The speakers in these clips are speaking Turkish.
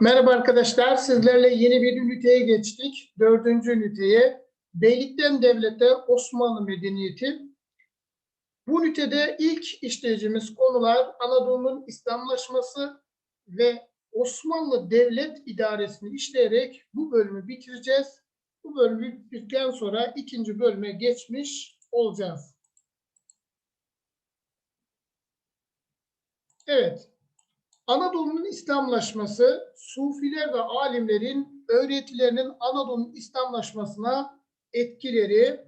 Merhaba arkadaşlar, sizlerle yeni bir üniteye geçtik. Dördüncü üniteye. Beylikten Devlete Osmanlı Medeniyeti. Bu ünitede ilk işleyeceğimiz konular Anadolu'nun İslamlaşması ve Osmanlı Devlet İdaresini işleyerek bu bölümü bitireceğiz. Bu bölümü bitirdikten sonra ikinci bölüme geçmiş olacağız. Evet, Anadolu'nun İslamlaşması, Sufiler ve alimlerin öğretilerinin Anadolu'nun İslamlaşmasına etkileri,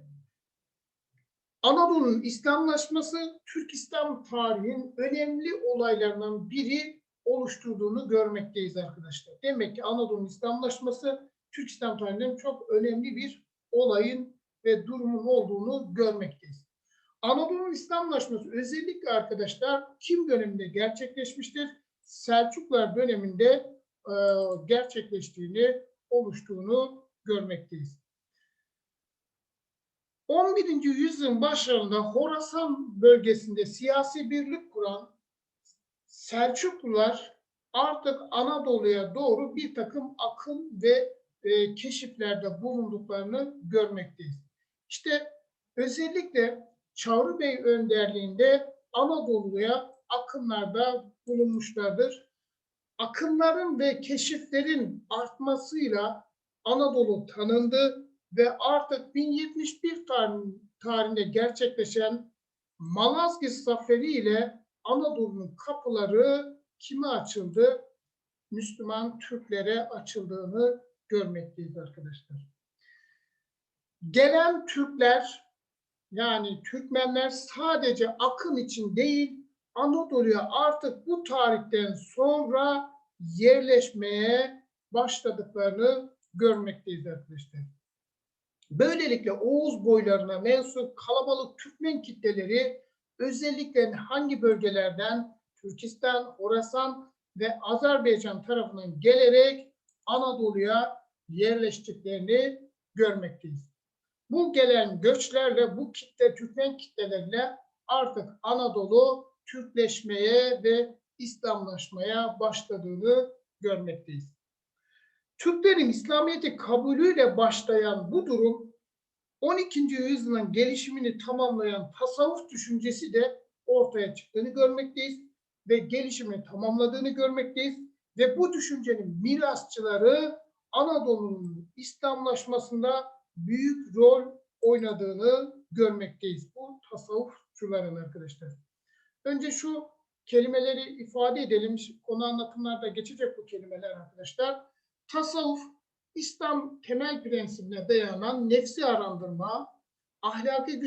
Anadolu'nun İslamlaşması, Türk İslam tarihinin önemli olaylarından biri oluşturduğunu görmekteyiz arkadaşlar. Demek ki Anadolu'nun İslamlaşması, Türk İslam tarihinin çok önemli bir olayın ve durumun olduğunu görmekteyiz. Anadolu'nun İslamlaşması özellikle arkadaşlar kim döneminde gerçekleşmiştir? Selçuklular döneminde e, gerçekleştiğini, oluştuğunu görmekteyiz. 11. yüzyılın başlarında Horasan bölgesinde siyasi birlik kuran Selçuklular artık Anadolu'ya doğru bir takım akım ve e, keşiflerde bulunduklarını görmekteyiz. İşte özellikle Çağrı Bey önderliğinde Anadolu'ya akımlarda bulunmuşlardır. Akımların ve keşiflerin artmasıyla Anadolu tanındı ve artık 1071 tarihinde gerçekleşen Malazgirt Zaferi ile Anadolu'nun kapıları kime açıldı? Müslüman Türklere açıldığını görmekteyiz arkadaşlar. Gelen Türkler yani Türkmenler sadece akın için değil Anadolu'ya artık bu tarihten sonra yerleşmeye başladıklarını görmekteyiz arkadaşlar. Böylelikle Oğuz boylarına mensup kalabalık Türkmen kitleleri özellikle hangi bölgelerden Türkistan, Horasan ve Azerbaycan tarafından gelerek Anadolu'ya yerleştiklerini görmekteyiz. Bu gelen göçlerle bu kitle Türkmen kitleleriyle artık Anadolu Türkleşmeye ve İslamlaşmaya başladığını görmekteyiz. Türklerin İslamiyet'i kabulüyle başlayan bu durum 12. yüzyılın gelişimini tamamlayan tasavvuf düşüncesi de ortaya çıktığını görmekteyiz ve gelişimini tamamladığını görmekteyiz ve bu düşüncenin mirasçıları Anadolu'nun İslamlaşmasında büyük rol oynadığını görmekteyiz. Bu tasavvufçuların arkadaşlar. Önce şu kelimeleri ifade edelim. Konu anlatımlarda geçecek bu kelimeler arkadaşlar. Tasavvuf, İslam temel prensibine dayanan nefsi arandırma, ahlaki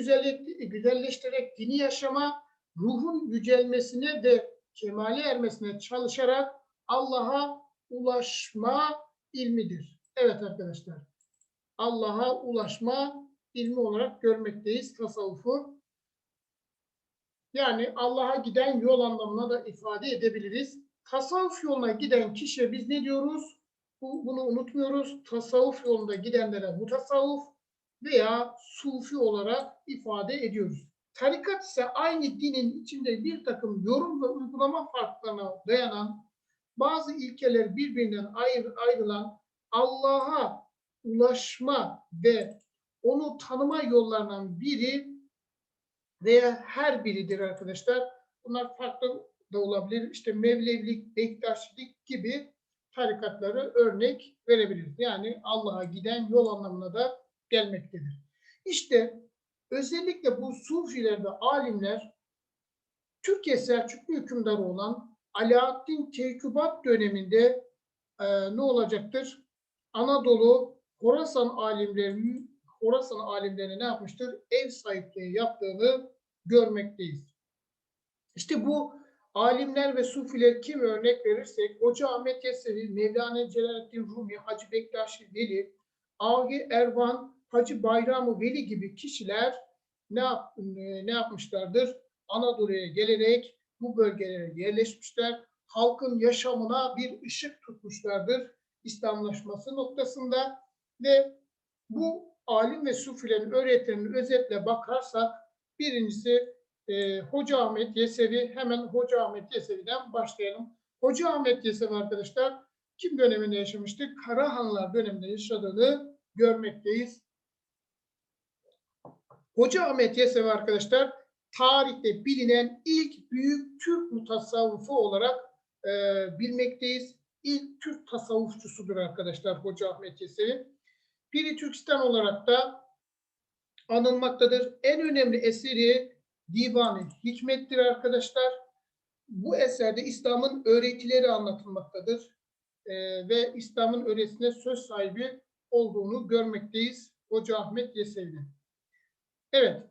güzelleştirerek dini yaşama, ruhun yücelmesine ve kemale ermesine çalışarak Allah'a ulaşma ilmidir. Evet arkadaşlar. Allah'a ulaşma ilmi olarak görmekteyiz tasavvufu. Yani Allah'a giden yol anlamına da ifade edebiliriz. Tasavvuf yoluna giden kişiye biz ne diyoruz? Bu, bunu unutmuyoruz. Tasavvuf yolunda gidenlere mutasavvuf veya sufi olarak ifade ediyoruz. Tarikat ise aynı dinin içinde bir takım yorum ve uygulama farklarına dayanan bazı ilkeler birbirinden ayrı, ayrılan Allah'a ulaşma ve onu tanıma yollarından biri veya her biridir arkadaşlar. Bunlar farklı da olabilir. İşte Mevlevilik, Bektaşilik gibi tarikatları örnek verebiliriz. Yani Allah'a giden yol anlamına da gelmektedir. İşte özellikle bu Sufiler ve alimler Türkiye Selçuklu hükümdarı olan Alaaddin Keykubat döneminde e, ne olacaktır? Anadolu, Horasan alimlerinin Horasan alimlerine ne yapmıştır? Ev sahipliği yaptığını görmekteyiz. İşte bu alimler ve sufiler kim örnek verirsek Hoca Ahmet Yesevi, Mevlana Celaleddin Rumi, Hacı Bektaşi Veli, Agi Ervan, Hacı Bayramı Veli gibi kişiler ne, yap, ne yapmışlardır? Anadolu'ya gelerek bu bölgelere yerleşmişler. Halkın yaşamına bir ışık tutmuşlardır İslamlaşması noktasında ve bu alim ve sufilerin öğretilerinin özetle bakarsak Birincisi e, Hoca Ahmet Yesevi. Hemen Hoca Ahmet Yesevi'den başlayalım. Hoca Ahmet Yesevi arkadaşlar kim döneminde yaşamıştır? Karahanlılar döneminde yaşadığını görmekteyiz. Hoca Ahmet Yesevi arkadaşlar tarihte bilinen ilk büyük Türk mutasavvufu olarak e, bilmekteyiz. İlk Türk tasavvufçusudur arkadaşlar Hoca Ahmet Yesevi. Piri Türkistan olarak da anılmaktadır. En önemli eseri Divan-ı Hikmet'tir arkadaşlar. Bu eserde İslam'ın öğretileri anlatılmaktadır. E, ve İslam'ın öğretisine söz sahibi olduğunu görmekteyiz Hoca Ahmet Yesevi'nin. Evet,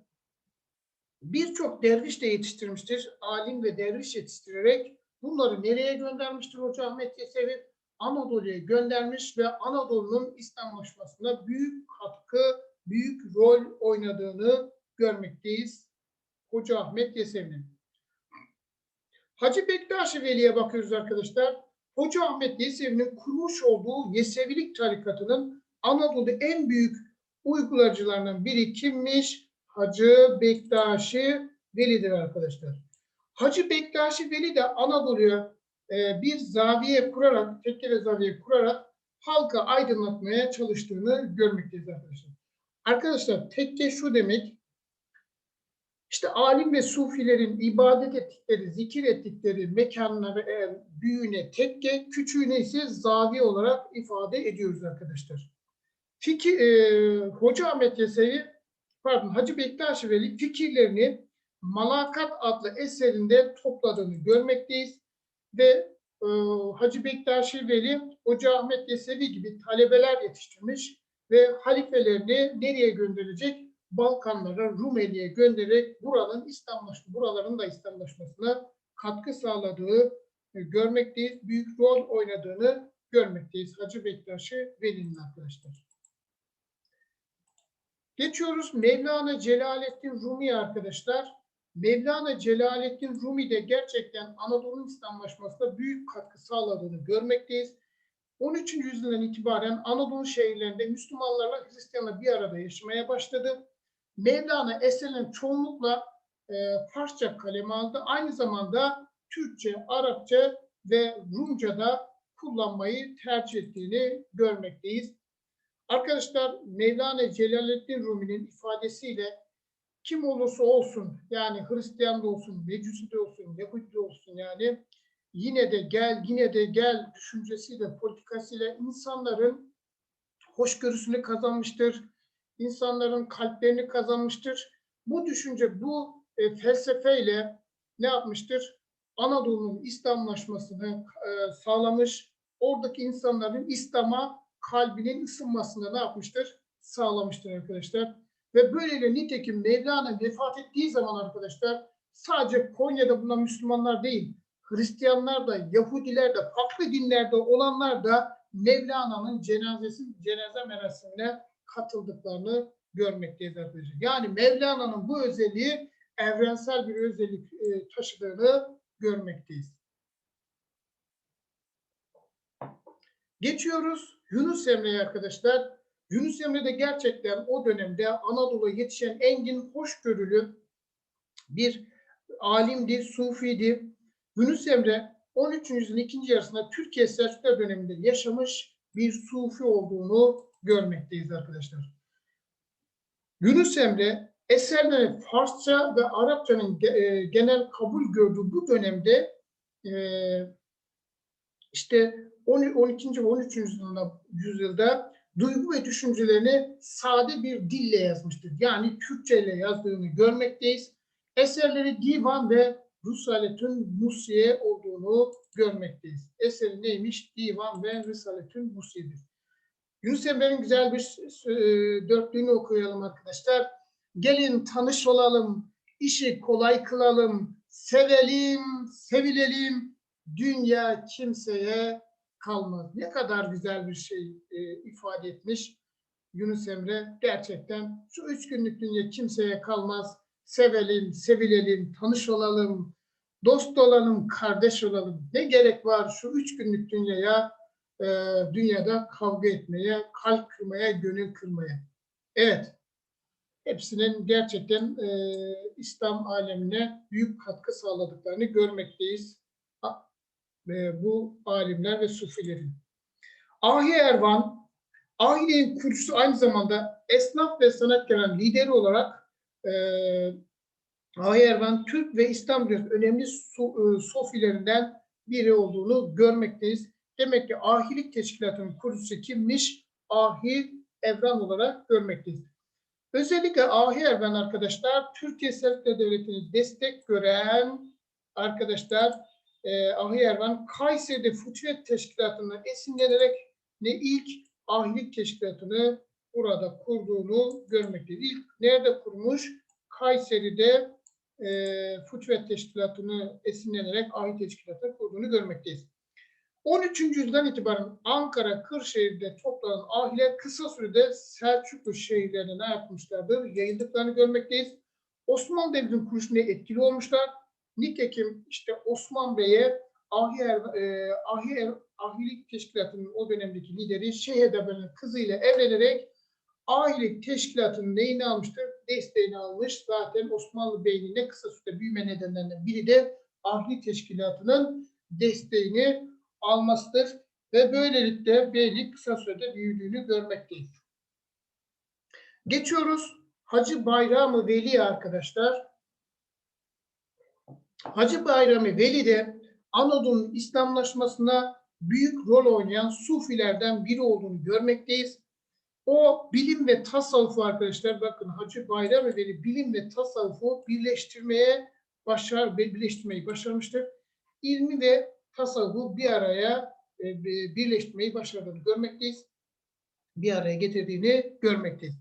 birçok derviş de yetiştirmiştir. Alim ve derviş yetiştirerek bunları nereye göndermiştir Hoca Ahmet Yesevi? Anadolu'ya göndermiş ve Anadolu'nun İslamlaşmasına büyük katkı, büyük rol oynadığını görmekteyiz. Hoca Ahmet Yesevi'nin. Hacı Bektaş-ı Veli'ye bakıyoruz arkadaşlar. Hoca Ahmet Yesevi'nin kurmuş olduğu Yesevilik tarikatının Anadolu'da en büyük uygulayıcılarından biri kimmiş? Hacı Bektaşi Veli'dir arkadaşlar. Hacı Bektaşi Veli de Anadolu'ya e, bir zaviye kurarak, tekke ve zaviye kurarak halka aydınlatmaya çalıştığını görmekteyiz arkadaşlar. Arkadaşlar tekke şu demek, işte alim ve sufilerin ibadet ettikleri, zikir ettikleri mekanına ve e, büyüğüne tekke, küçüğüne ise zaviye olarak ifade ediyoruz arkadaşlar. Fikir, e, Hoca Ahmet Yesevi pardon Hacı Bektaş Veli fikirlerini Malakat adlı eserinde topladığını görmekteyiz. Ve e, Hacı Bektaş Veli Hoca Ahmet Yesevi gibi talebeler yetiştirmiş ve halifelerini nereye gönderecek? Balkanlara, Rumeli'ye göndererek buranın İslamlaşma, buraların da İslamlaşmasına katkı sağladığı e, görmekteyiz. Büyük rol oynadığını görmekteyiz. Hacı Bektaş Veli'nin arkadaşlar. Geçiyoruz Mevlana Celaleddin Rumi arkadaşlar. Mevlana Celaleddin Rumi de gerçekten Anadolu İslamlaşmasına büyük katkı sağladığını görmekteyiz. 13. yüzyıldan itibaren Anadolu şehirlerinde Müslümanlarla Hristiyanlar bir arada yaşamaya başladı. Mevlana eserlerin çoğunlukla e, Farsça kaleme aldı. Aynı zamanda Türkçe, Arapça ve Rumca da kullanmayı tercih ettiğini görmekteyiz. Arkadaşlar Mevlana Celaleddin Rumi'nin ifadesiyle kim olursa olsun yani Hristiyan da olsun, Mecusi de olsun, Yahudi de olsun yani yine de gel, yine de gel düşüncesiyle, politikasıyla insanların hoşgörüsünü kazanmıştır. İnsanların kalplerini kazanmıştır. Bu düşünce, bu e, felsefeyle ne yapmıştır? Anadolu'nun İslamlaşmasını e, sağlamış. Oradaki insanların İslam'a kalbinin ısınmasını ne yapmıştır? Sağlamıştır arkadaşlar. Ve böylece nitekim Mevlana vefat ettiği zaman arkadaşlar sadece Konya'da bulunan Müslümanlar değil, Hristiyanlar da, Yahudiler de, farklı dinlerde olanlar da Mevlana'nın cenazesi, cenaze merasimine katıldıklarını görmekteyiz arkadaşlar. Yani Mevlana'nın bu özelliği evrensel bir özellik e, taşıdığını görmekteyiz. Geçiyoruz Yunus Emre'ye arkadaşlar. Yunus Emre de gerçekten o dönemde Anadolu'ya yetişen engin, hoşgörülü bir alimdi, sufiydi. Yunus Emre 13. yüzyılın ikinci yarısında Türkiye Selçuklu döneminde yaşamış bir sufi olduğunu görmekteyiz arkadaşlar. Yunus Emre eserleri Farsça ve Arapçanın e, genel kabul gördüğü bu dönemde e, işte 12. ve 13. yüzyılda, yüzyılda duygu ve düşüncelerini sade bir dille yazmıştır. Yani Türkçe ile yazdığını görmekteyiz. Eserleri divan ve Risaletün Musiye olduğunu görmekteyiz. Eseri neymiş? Divan ve Risaletün Musiye'dir. Yunus Emre'nin güzel bir e, dörtlüğünü okuyalım arkadaşlar. Gelin tanış olalım, işi kolay kılalım, sevelim, sevilelim, dünya kimseye kalmaz. Ne kadar güzel bir şey e, ifade etmiş Yunus Emre. Gerçekten şu üç günlük dünya kimseye kalmaz. Sevelim, sevilelim, tanış olalım, dost olalım, kardeş olalım. Ne gerek var şu üç günlük dünyaya, e, dünyada kavga etmeye, kalp kırmaya, gönül kırmaya. Evet, hepsinin gerçekten e, İslam alemine büyük katkı sağladıklarını görmekteyiz. E, bu alimler ve sufilerin. Ahi Ervan, Ahi'nin kurucusu aynı zamanda esnaf ve sanatkarın lideri olarak e, Ahi Ervan, Türk ve İslam dünyasının önemli e, sofilerinden biri olduğunu görmekteyiz. Demek ki Ahilik Teşkilatı'nın kurucusu kimmiş? Ahi Evran olarak görmekteyiz. Özellikle Ahi Ervan arkadaşlar Türkiye Selçuklu Devleti'ni destek gören arkadaşlar e, Ahi Ervan Kayseri'de Fütüvet Teşkilatı'ndan esinlenerek ne ilk ahilik teşkilatını burada kurduğunu görmekteyiz. İlk nerede kurmuş? Kayseri'de e, Fütüvet Teşkilatı'nı esinlenerek ahilik teşkilatını kurduğunu görmekteyiz. 13. yüzyıldan itibaren Ankara, Kırşehir'de toplanan ahiler kısa sürede Selçuklu şehirlerine ne yapmışlardır? Yayıldıklarını görmekteyiz. Osmanlı Devleti'nin kuruluşuna etkili olmuşlar. Nitekim işte Osman Bey'e Ahiyer, e, Ahiyer, Ahilik Teşkilatı'nın o dönemdeki lideri Şeyh Edebe'nin kızıyla evlenerek Ahilik Teşkilatı'nın neyini almıştır? Desteğini almış. Zaten Osmanlı Bey'in ne kısa sürede büyüme nedenlerinden biri de Ahilik Teşkilatı'nın desteğini almasıdır. Ve böylelikle beylik kısa sürede büyüdüğünü görmekteyiz. Geçiyoruz. Hacı Bayramı Veli arkadaşlar. Hacı Bayramı Veli de Anadolu'nun İslamlaşmasına büyük rol oynayan Sufilerden biri olduğunu görmekteyiz. O bilim ve tasavvufu arkadaşlar bakın Hacı Bayram Veli bilim ve tasavvufu birleştirmeye başar birleştirmeyi başarmıştır. İlmi ve tasavvufu bir araya e, birleştirmeyi başardığını görmekteyiz. Bir araya getirdiğini görmekteyiz.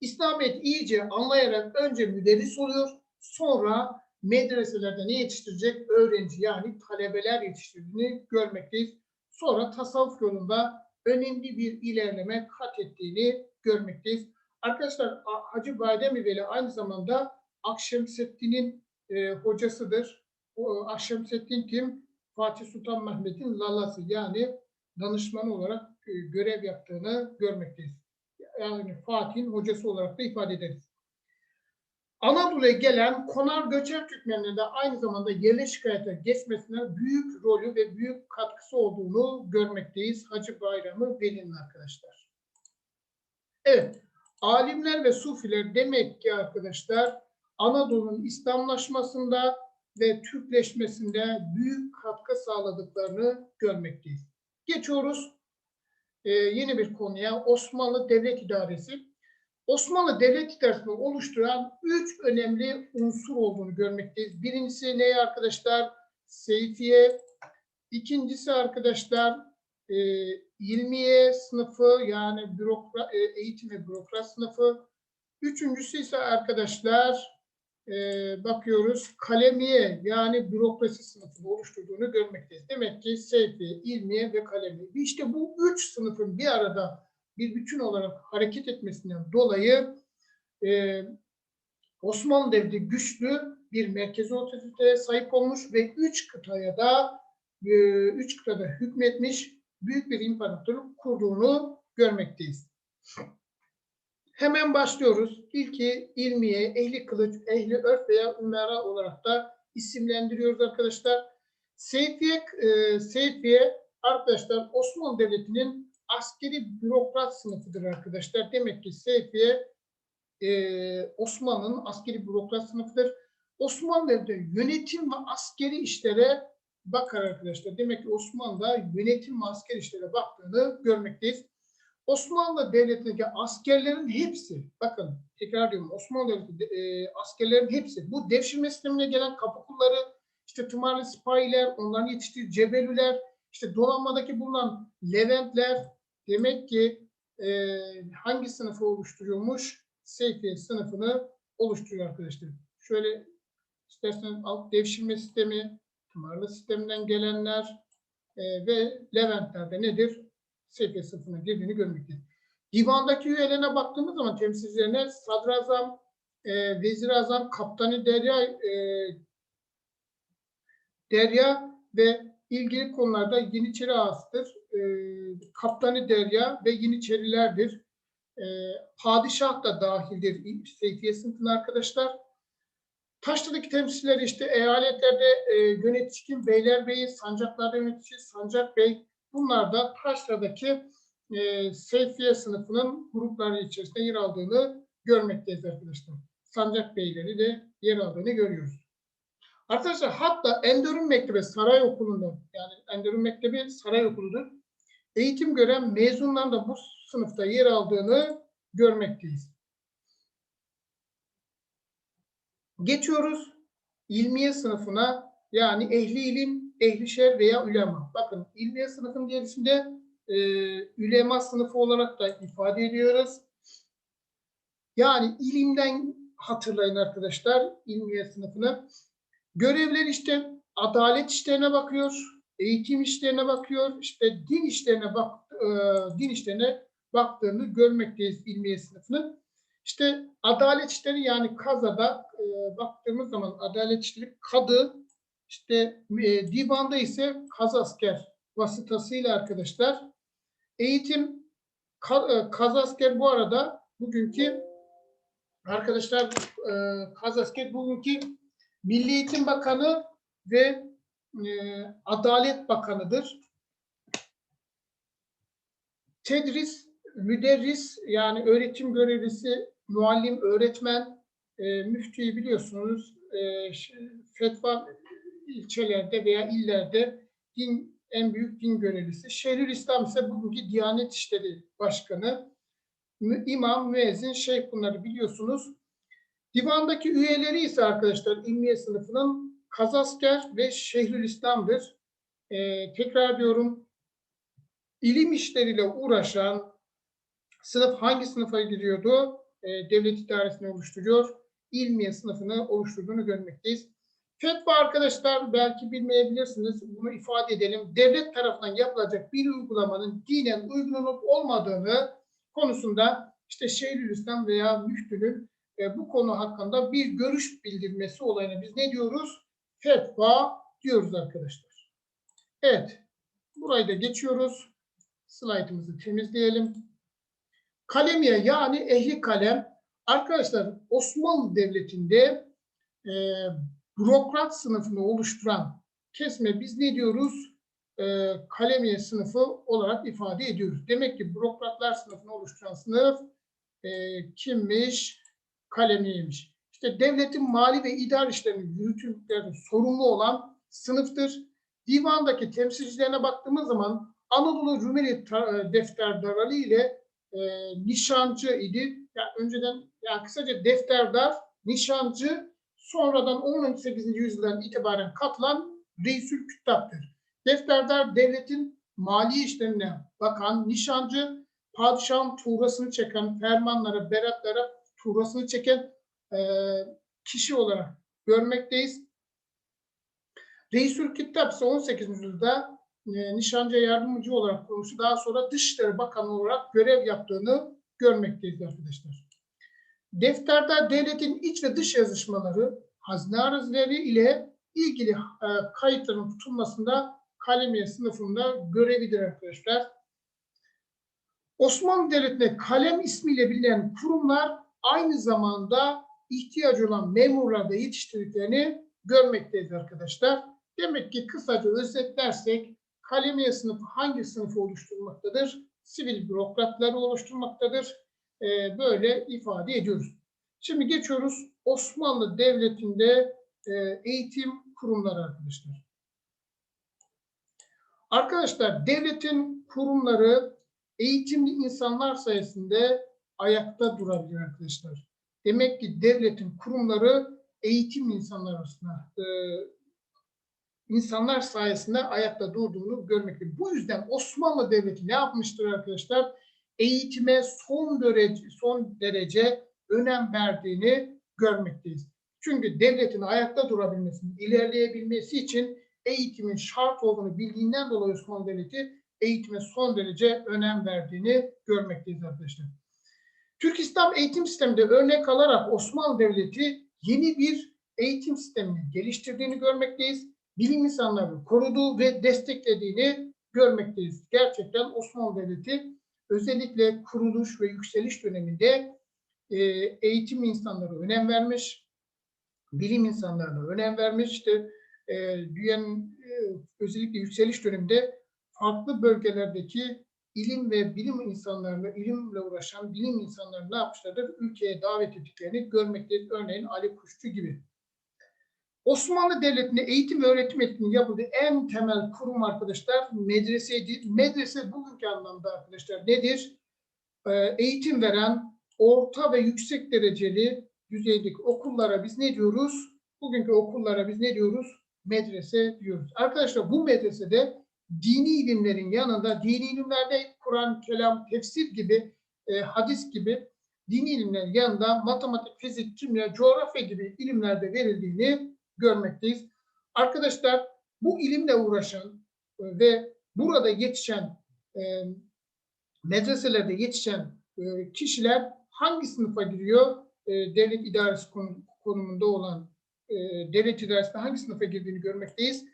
İslamiyet iyice anlayarak önce müderris oluyor, sonra medreselerde ne yetiştirecek? Öğrenci yani talebeler yetiştirdiğini görmekteyiz. Sonra tasavvuf yolunda önemli bir ilerleme kat ettiğini görmekteyiz. Arkadaşlar Hacı Bademi Veli aynı zamanda Akşemseddin'in e, hocasıdır. O, Akşemseddin kim? Fatih Sultan Mehmet'in lalası yani danışmanı olarak e, görev yaptığını görmekteyiz. Yani Fatih'in hocası olarak da ifade ederiz. Anadolu'ya gelen konar göçer Türkmenlerin de aynı zamanda yerleşik hayata geçmesine büyük rolü ve büyük katkısı olduğunu görmekteyiz. Hacı Bayramı Veli'nin arkadaşlar. Evet, alimler ve sufiler demek ki arkadaşlar Anadolu'nun İslamlaşmasında ve Türkleşmesinde büyük katkı sağladıklarını görmekteyiz. Geçiyoruz ee, yeni bir konuya Osmanlı Devlet İdaresi. Osmanlı Devlet İdaresi'ni oluşturan üç önemli unsur olduğunu görmekteyiz. Birincisi ne arkadaşlar? Seyfiye. İkincisi arkadaşlar e, ilmiye sınıfı yani bürokra, e, eğitim ve bürokrat sınıfı. Üçüncüsü ise arkadaşlar e, bakıyoruz kalemiye yani bürokrasi sınıfını oluşturduğunu görmekteyiz. Demek ki seyfiye, ilmiye ve kalemiye. İşte bu üç sınıfın bir arada bir bütün olarak hareket etmesinden dolayı e, Osmanlı Devleti güçlü bir merkezi otoriteye sahip olmuş ve üç kıtaya da e, üç kıtada hükmetmiş büyük bir imparatorluk kurduğunu görmekteyiz. Hemen başlıyoruz. İlki ilmiye, ehli kılıç, ehli örf veya ümera olarak da isimlendiriyoruz arkadaşlar. Seyfiye, e, Seyfiye arkadaşlar Osmanlı Devleti'nin askeri bürokrat sınıfıdır arkadaşlar. Demek ki Seyfiye e, Osmanlı'nın askeri bürokrat sınıfıdır. Osmanlı Devleti yönetim ve askeri işlere bakar arkadaşlar. Demek ki Osmanlı yönetim ve askeri işlere baktığını görmekteyiz. Osmanlı Devleti'ndeki askerlerin hepsi, bakın tekrar diyorum Osmanlı Devleti e, askerlerin hepsi, bu devşirme sistemine gelen kapı kulları, işte tımarlı sipahiler, onların yetiştiği cebelüler, işte donanmadaki bulunan Leventler, Demek ki e, hangi sınıfı oluşturuyormuş? Seyfiye sınıfını oluşturuyor arkadaşlar. Şöyle isterseniz alt devşirme sistemi, tımarlı sisteminden gelenler e, ve Leventler'de nedir? Seyfiye sınıfına girdiğini görmekteyiz. Divandaki üyelerine baktığımız zaman temsilcilerine sadrazam, e, vezir azam, kaptanı derya, e, derya ve ilgili konularda Yeniçeri ağasıdır. E, Kaptanı Derya ve Yeniçerilerdir. E, padişah da dahildir Seyfiye sınıfına arkadaşlar. Taşlı'daki temsilciler işte eyaletlerde e, yönetişkin beylerbeyi, sancaklarda yönetici, sancak bey, Bunlar da Taşra'daki e, Seyfiye sınıfının grupları içerisinde yer aldığını görmekteyiz arkadaşlar. Sancak Beyleri de yer aldığını görüyoruz. Arkadaşlar hatta Enderun Mektebi Saray Okulu'nda yani Enderun Mektebi Saray Okulu'dur. Eğitim gören mezunların da bu sınıfta yer aldığını görmekteyiz. Geçiyoruz ilmiye sınıfına yani ehli ilim, ehli şer veya ülema. Bakın ilmiye sınıfın gerisinde e, ülema sınıfı olarak da ifade ediyoruz. Yani ilimden hatırlayın arkadaşlar ilmiye sınıfını. Görevler işte adalet işlerine bakıyor, eğitim işlerine bakıyor, işte din işlerine bak, e, din işlerine baktığını görmekteyiz ilmiye sınıfını. İşte adalet işleri yani kazada e, baktığımız zaman adalet işleri kadı, işte e, divanda ise kaz asker vasıtasıyla arkadaşlar. Eğitim ka, e, kaz asker bu arada bugünkü arkadaşlar e, kaz asker bugünkü Milli Eğitim Bakanı ve e, Adalet Bakanı'dır. Tedris, müderris yani öğretim görevlisi, muallim, öğretmen, e, müftüyü biliyorsunuz e, fetva ilçelerde veya illerde din en büyük din görevlisi. Şehir İslam ise bugünkü Diyanet İşleri Başkanı. İmam, müezzin, şeyh bunları biliyorsunuz. Divandaki üyeleri ise arkadaşlar ilmiye sınıfının kazasker ve Şehrülislam'dır. Ee, tekrar diyorum ilim işleriyle uğraşan sınıf hangi sınıfa giriyordu? Ee, devlet idaresini oluşturuyor. İlmiye sınıfını oluşturduğunu görmekteyiz. Fetva arkadaşlar belki bilmeyebilirsiniz. Bunu ifade edelim. Devlet tarafından yapılacak bir uygulamanın dinen uygun olup olmadığını konusunda işte Şeyhülislam veya müftünün e, bu konu hakkında bir görüş bildirmesi olayına biz ne diyoruz? Fetva diyoruz arkadaşlar. Evet. Burayı da geçiyoruz. Slaytımızı temizleyelim. Kalemiye yani ehli kalem arkadaşlar Osmanlı Devleti'nde e, bürokrat sınıfını oluşturan kesme biz ne diyoruz? E, kalemiye sınıfı olarak ifade ediyoruz. Demek ki bürokratlar sınıfını oluşturan sınıf e, kimmiş? Kalemiymiş. İşte devletin mali ve idari işlerini yürütümlerinde sorumlu olan sınıftır. Divandaki temsilcilerine baktığımız zaman Anadolu Rumeli e, defterdarları ile e, nişancı idi. Yani önceden yani kısaca defterdar, nişancı sonradan 18. yüzyıldan itibaren katılan reisül küttaptır. Defterdar devletin mali işlerine bakan nişancı, padişahın tuğrasını çeken fermanlara, beratlara tuğrasını çeken e, kişi olarak görmekteyiz. Reisül Kittab ise 18. yüzyılda e, nişancıya yardımcı olarak kurulmuş. Daha sonra Dışişleri Bakanı olarak görev yaptığını görmekteyiz arkadaşlar. Defterde devletin iç ve dış yazışmaları, hazine arızları ile ilgili e, kayıtların tutulmasında kalemiye sınıfında görevidir arkadaşlar. Osmanlı Devleti'nde kalem ismiyle bilinen kurumlar aynı zamanda ihtiyacı olan memurlarda yetiştirdiklerini görmekteyiz arkadaşlar. Demek ki kısaca özetlersek kalemiye sınıfı hangi sınıfı oluşturmaktadır? Sivil bürokratları oluşturmaktadır. Ee, böyle ifade ediyoruz. Şimdi geçiyoruz Osmanlı Devleti'nde e, eğitim kurumları arkadaşlar. Arkadaşlar devletin kurumları eğitimli insanlar sayesinde ayakta durabilir arkadaşlar. Demek ki devletin kurumları eğitim insanlar arasında e, insanlar sayesinde ayakta durduğunu görmektedir. Bu yüzden Osmanlı Devleti ne yapmıştır arkadaşlar? Eğitime son derece son derece önem verdiğini görmekteyiz. Çünkü devletin ayakta durabilmesini, ilerleyebilmesi için eğitimin şart olduğunu bildiğinden dolayı Osmanlı Devleti eğitime son derece önem verdiğini görmekteyiz arkadaşlar. Türk İslam eğitim sisteminde örnek alarak Osmanlı Devleti yeni bir eğitim sistemini geliştirdiğini görmekteyiz. Bilim insanlarını koruduğu ve desteklediğini görmekteyiz. Gerçekten Osmanlı Devleti özellikle kuruluş ve yükseliş döneminde e, eğitim insanları önem vermiş, bilim insanlarına önem vermiş. İşte dünyanın e, özellikle yükseliş döneminde farklı bölgelerdeki ilim ve bilim insanlarını, ilimle uğraşan bilim insanlarını ne yapmışlardır? Ülkeye davet ettiklerini görmekteyiz. Örneğin Ali Kuşçu gibi. Osmanlı Devleti'nde eğitim ve öğretim etkinliği yapıldığı en temel kurum arkadaşlar medreseydi. Medrese bugünkü anlamda arkadaşlar nedir? Ee, eğitim veren orta ve yüksek dereceli düzeydeki okullara biz ne diyoruz? Bugünkü okullara biz ne diyoruz? Medrese diyoruz. Arkadaşlar bu medresede dini ilimlerin yanında dini ilimlerde Kur'an, kelam, tefsir gibi, e, hadis gibi dini ilimlerin yanında matematik, fizik, kimya, coğrafya gibi ilimlerde verildiğini görmekteyiz. Arkadaşlar bu ilimle uğraşan e, ve burada yetişen e, medreselerde yetişen e, kişiler hangi sınıfa giriyor? E, devlet idaresi konu- konumunda olan e, devlet idaresinde hangi sınıfa girdiğini görmekteyiz.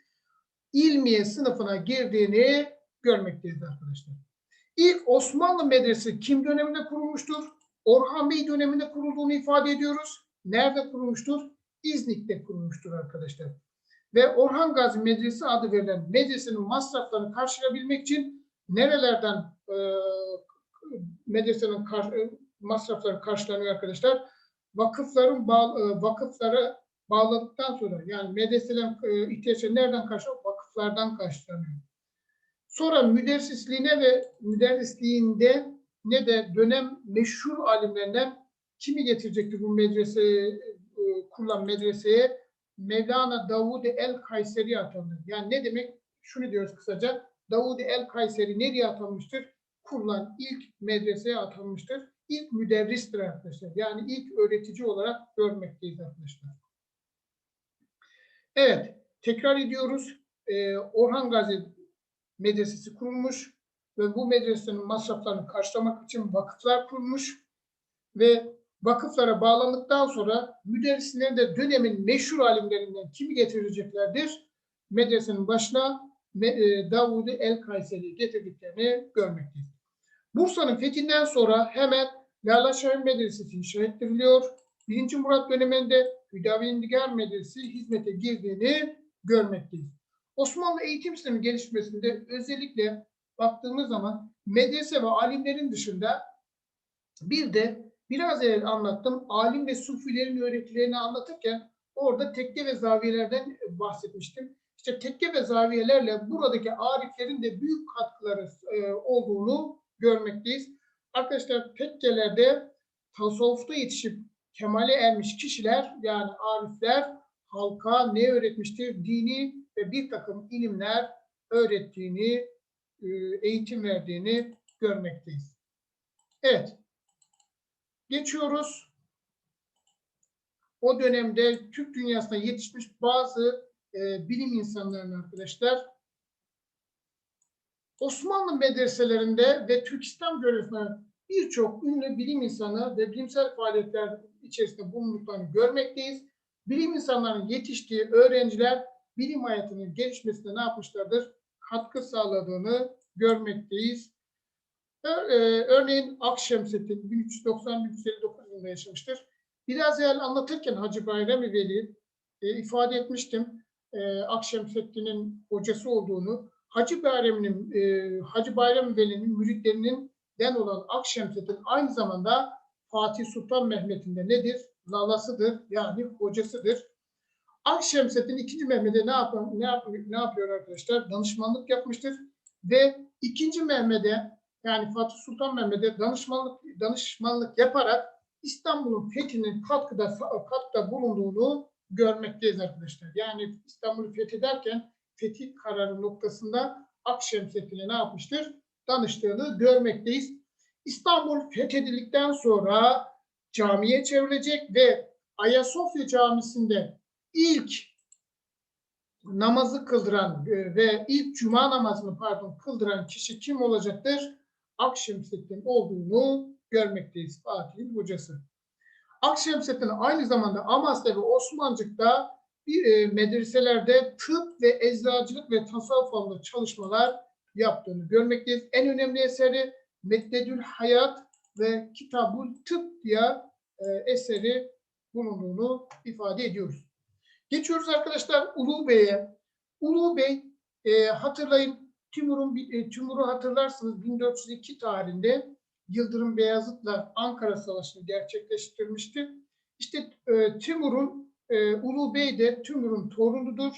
İlmiye sınıfına girdiğini görmekteyiz arkadaşlar. İlk Osmanlı medresesi kim döneminde kurulmuştur? Orhan Bey döneminde kurulduğunu ifade ediyoruz. Nerede kurulmuştur? İznik'te kurulmuştur arkadaşlar. Ve Orhan Gazi Medresi adı verilen medresenin masraflarını karşılayabilmek için nerelerden e, medresenin kar, e, masrafları karşılanıyor arkadaşlar? Vakıfların bağ, e, vakıflara bağladıktan sonra yani medreselerin e, ihtiyaçları nereden karşılanıyor? Vakıflardan karşılanıyor. Sonra müderrisliğine ve müderrisliğinde ne de dönem meşhur alimlerinden kimi getirecekti bu medrese e, kurulan medreseye? Mevlana Davud el Kayseri atandı. Yani ne demek? Şunu diyoruz kısaca. Davud el Kayseri nereye atanmıştır? Kurulan ilk medreseye atanmıştır. İlk müderristir arkadaşlar. Yani ilk öğretici olarak görmekteyiz arkadaşlar. Evet, tekrar ediyoruz. Ee, Orhan Gazi medresesi kurulmuş ve bu medresenin masraflarını karşılamak için vakıflar kurulmuş ve vakıflara bağlandıktan sonra müderrisleri de dönemin meşhur alimlerinden kimi getireceklerdir? Medresenin başına e, Davud el Kayseri'yi getirdiklerini görmekteyiz. Bursa'nın fethinden sonra hemen Lala Şahin Medresesi inşa ettiriliyor. 1. Murat döneminde Hüdavendigar Medresesi hizmete girdiğini görmekteyiz. Osmanlı eğitim sistemi gelişmesinde özellikle baktığımız zaman medrese ve alimlerin dışında bir de biraz evvel anlattım alim ve sufilerin öğretilerini anlatırken orada tekke ve zaviyelerden bahsetmiştim. İşte tekke ve zaviyelerle buradaki ariflerin de büyük katkıları e, olduğunu görmekteyiz. Arkadaşlar tekkelerde tasavvufta yetişip kemale ermiş kişiler yani arifler halka ne öğretmiştir? Dini ve bir takım ilimler öğrettiğini, e, eğitim verdiğini görmekteyiz. Evet. Geçiyoruz. O dönemde Türk dünyasına yetişmiş bazı e, bilim insanlarının arkadaşlar Osmanlı medreselerinde ve Türk İslam coğrafyasında birçok ünlü bilim insanı ve bilimsel faaliyetler içerisinde bulunduklarını görmekteyiz. Bilim insanlarının yetiştiği öğrenciler bilim hayatının gelişmesine ne yapmışlardır? Katkı sağladığını görmekteyiz. Ör- e, Örneğin Akşemseddin 1390-1359 yılında yaşamıştır. Biraz evvel anlatırken Hacı Bayram-ı Veli e, ifade etmiştim. E, Akşemseddin'in hocası olduğunu. Hacı Bayram'ın e, Hacı Bayram Veli'nin müritlerinin den olan Akşemseddin aynı zamanda Fatih Sultan Mehmet'in de nedir? Lalasıdır yani hocasıdır. Akşemseddin ikinci Mehmet'e ne yapıyor, ne yapıyor, ne yapıyor arkadaşlar? Danışmanlık yapmıştır ve ikinci Mehmet'e yani Fatih Sultan Mehmet'e danışmanlık danışmanlık yaparak İstanbul'un fethinin katkıda katkıda bulunduğunu görmekteyiz arkadaşlar. Yani İstanbul'u fethederken fetih kararı noktasında Akşemseddin'e ne yapmıştır? Danıştığını görmekteyiz. İstanbul fethedildikten sonra camiye çevrilecek ve Ayasofya Camisi'nde ilk namazı kıldıran e, ve ilk cuma namazını pardon kıldıran kişi kim olacaktır? Akşemseddin olduğunu görmekteyiz Fatih'in hocası. Akşemseddin aynı zamanda Amasya ve Osmancık'ta bir e, medreselerde tıp ve eczacılık ve tasavvuf alanında çalışmalar yaptığını görmekteyiz. En önemli eseri Meddedül Hayat ve Kitabul Tıp diye e, eseri bulunduğunu ifade ediyoruz. Geçiyoruz arkadaşlar Ulu Bey'e. Ulu Bey e, hatırlayın Timur'un e, Timur'u hatırlarsınız 1402 tarihinde Yıldırım Beyazıt'la Ankara Savaşı'nı gerçekleştirmişti. İşte e, Timur'un e, Ulu Bey de Timur'un torunudur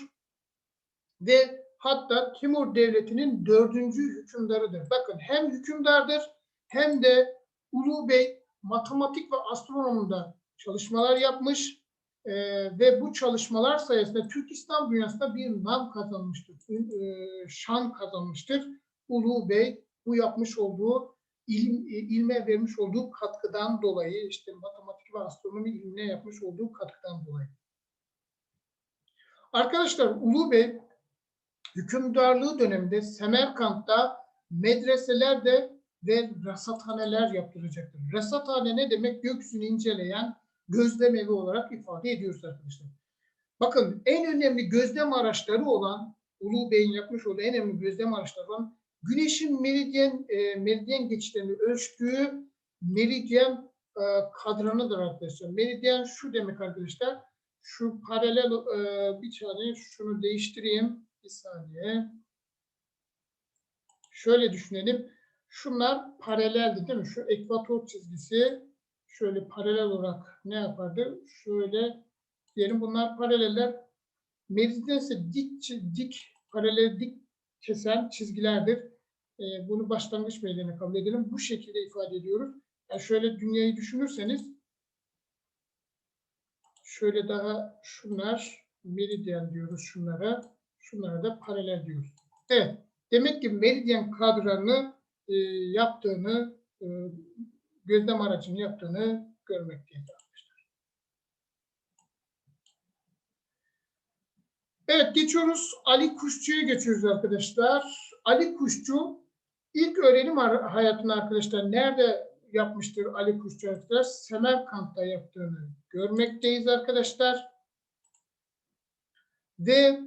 ve hatta Timur Devleti'nin dördüncü hükümdarıdır. Bakın hem hükümdardır hem de Ulu Bey matematik ve astronomida çalışmalar yapmış e, ve bu çalışmalar sayesinde Türk İslam dünyasında bir nam kazanmıştır, e, şan kazanmıştır. Ulu Bey bu yapmış olduğu ilim, e, ilme vermiş olduğu katkıdan dolayı işte matematik ve astronomi ilmine yapmış olduğu katkıdan dolayı. Arkadaşlar Ulu Bey hükümdarlığı döneminde Semerkant'ta medreselerde ve rasathaneler yaptıracaktır. Rasathane ne demek? Gökyüzünü inceleyen gözlem evi olarak ifade ediyoruz arkadaşlar. Bakın en önemli gözlem araçları olan Ulu Bey'in yapmış olduğu en önemli gözlem araçları olan Güneşin meridyen e, meridyen geçişlerini ölçtüğü meridyen e, kadranıdır arkadaşlar. Meridyen şu demek arkadaşlar. Şu paralel e, bir saniye şunu değiştireyim. Bir saniye. Şöyle düşünelim. Şunlar paraleldi değil mi? Şu ekvator çizgisi şöyle paralel olarak ne yapardı? Şöyle diyelim bunlar paraleller. Meridyen ise dik, dik paralel dik kesen çizgilerdir. Ee, bunu başlangıç meydana kabul edelim. Bu şekilde ifade ediyoruz. Yani şöyle dünyayı düşünürseniz şöyle daha şunlar meridyen diyoruz şunlara. Şunlara da paralel diyoruz. Evet. Demek ki meridyen kadranı e, yaptığını e, gözlem aracını yaptığını görmekteyiz arkadaşlar. Evet geçiyoruz. Ali Kuşçu'ya geçiyoruz arkadaşlar. Ali Kuşçu ilk öğrenim hayatını arkadaşlar nerede yapmıştır Ali Kuşçu arkadaşlar? Semerkant'ta yaptığını görmekteyiz arkadaşlar. Ve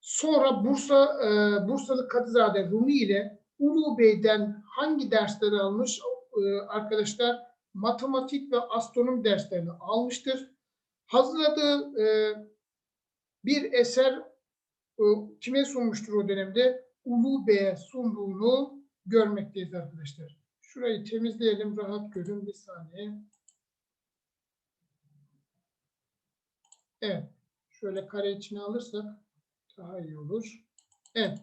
sonra Bursa e, Bursalı Kadızade Rumi ile Ulu Bey'den hangi dersleri almış e, arkadaşlar? Matematik ve astronomi derslerini almıştır. Hazırladığı e, bir eser e, kime sunmuştur o dönemde? Ulu Bey'e sunduğunu görmekteyiz arkadaşlar. Şurayı temizleyelim, rahat görün bir saniye. Evet, şöyle kare içine alırsak daha iyi olur. Evet,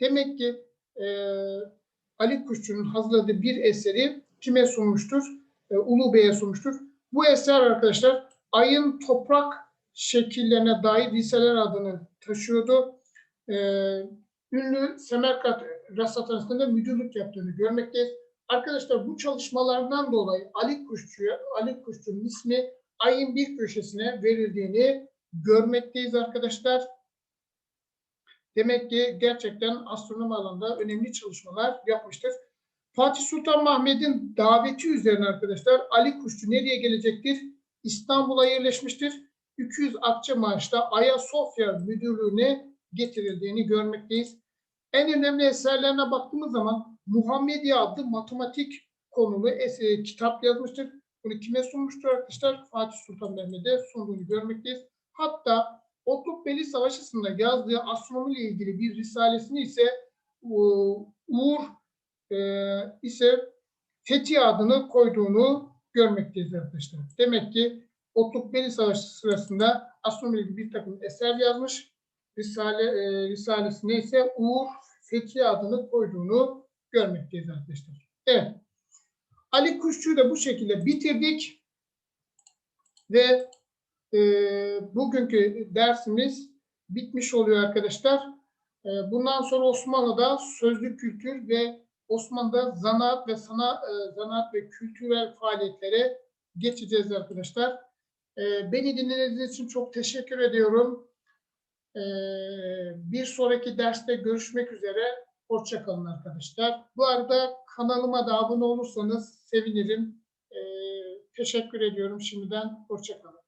demek ki e, Ali Kuşçu'nun hazırladığı bir eseri kime sunmuştur? E, Ulu Bey'e sunmuştur. Bu eser arkadaşlar ayın toprak şekillerine dair liseler adını taşıyordu. E, ünlü Semerkant Rasathanası'nda müdürlük yaptığını görmekteyiz. Arkadaşlar bu çalışmalardan dolayı Ali Kuşçu'ya, Ali Kuşçu'nun ismi ayın bir köşesine verildiğini görmekteyiz arkadaşlar. Demek ki gerçekten astronomi alanında önemli çalışmalar yapmıştır. Fatih Sultan Mehmet'in daveti üzerine arkadaşlar Ali Kuşçu nereye gelecektir? İstanbul'a yerleşmiştir. 200 akçe maaşla Ayasofya müdürlüğüne getirildiğini görmekteyiz. En önemli eserlerine baktığımız zaman Muhammediye adlı matematik konulu es- kitap yazmıştır. Bunu kime sunmuştur arkadaşlar? Fatih Sultan Mehmet'e sunduğunu görmekteyiz. Hatta Otluk Beli Savaşı'nda yazdığı astronomi ile ilgili bir risalesini ise U- Uğur e, ise Fethi adını koyduğunu görmekteyiz arkadaşlar. Demek ki Otluk Beli Savaşı sırasında astronomi ile ilgili bir takım eser yazmış. Risale, e, risalesine ise Uğur Fethi adını koyduğunu görmekteyiz arkadaşlar. Evet. Ali Kuşçu'yu da bu şekilde bitirdik. Ve e, bugünkü dersimiz bitmiş oluyor arkadaşlar. E, bundan sonra Osmanlı'da sözlü kültür ve Osmanlı'da zanaat ve sana e, zanaat ve kültürel faaliyetlere geçeceğiz arkadaşlar. E, beni dinlediğiniz için çok teşekkür ediyorum. E, bir sonraki derste görüşmek üzere. Hoşçakalın arkadaşlar. Bu arada kanalıma da abone olursanız sevinirim. E, teşekkür ediyorum şimdiden. Hoşçakalın.